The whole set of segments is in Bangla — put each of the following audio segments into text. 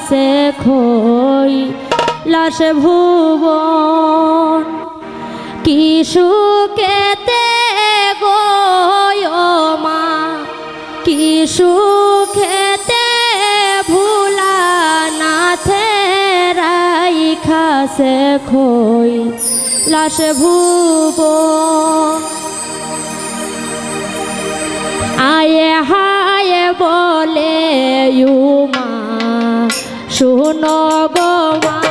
খাসে খই, লাশ ভুবন। কি সুখেতে গয় মা কি সুখেতে ভুলা নাথে রাই খাসে খই, লাশ ভুবন। আয়ে হায়ে বলে ইউমা শুনো গো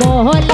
বহল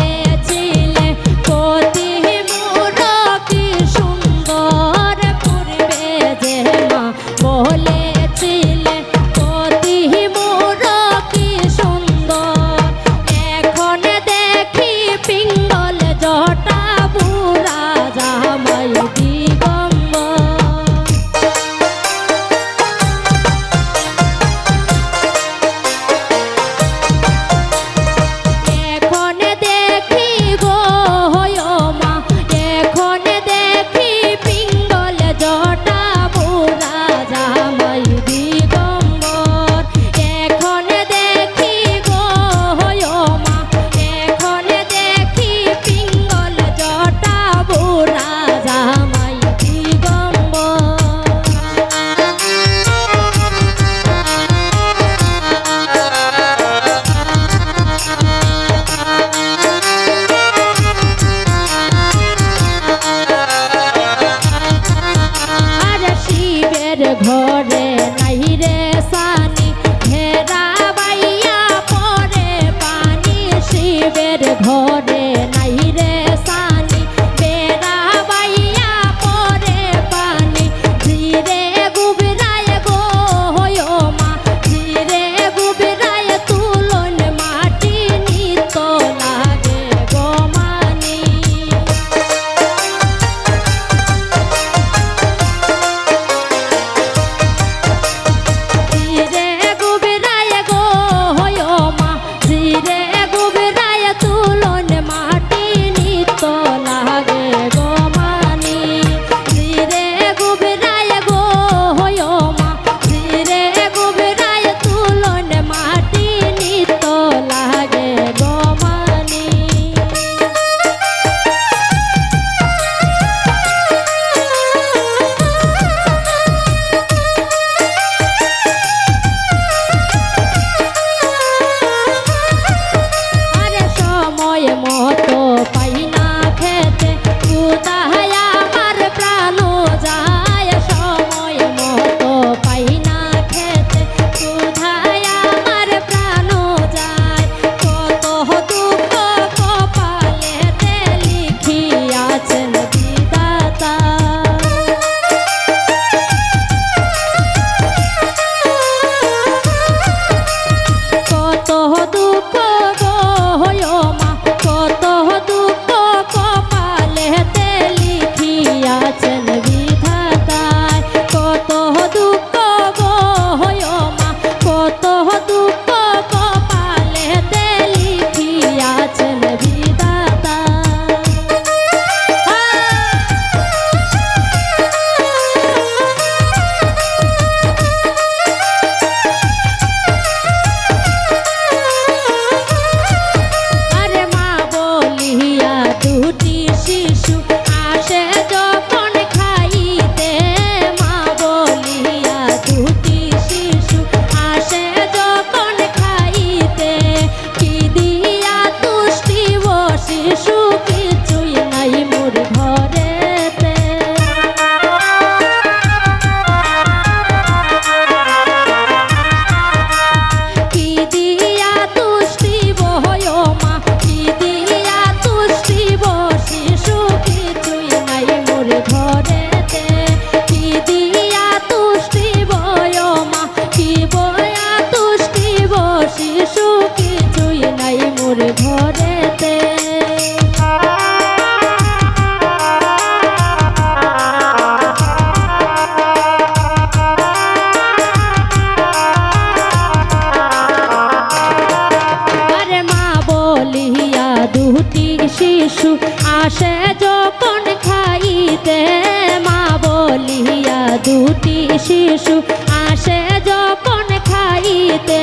দুটি শিশু আসে যখন খাইতে।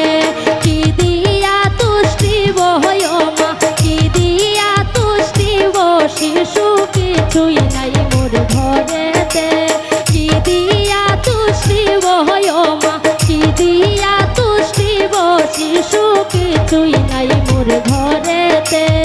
কি দিয়া তুষ্টি বয় মা? কি দিয়া তুষ্টি শিশু? কিছুই নাই মোর ঘরেতে। কি দিয়া তুষ্টি বয় মা? কি দিয়া তুষ্টি শিশু? কিছুই নাই মোর ঘরেতে।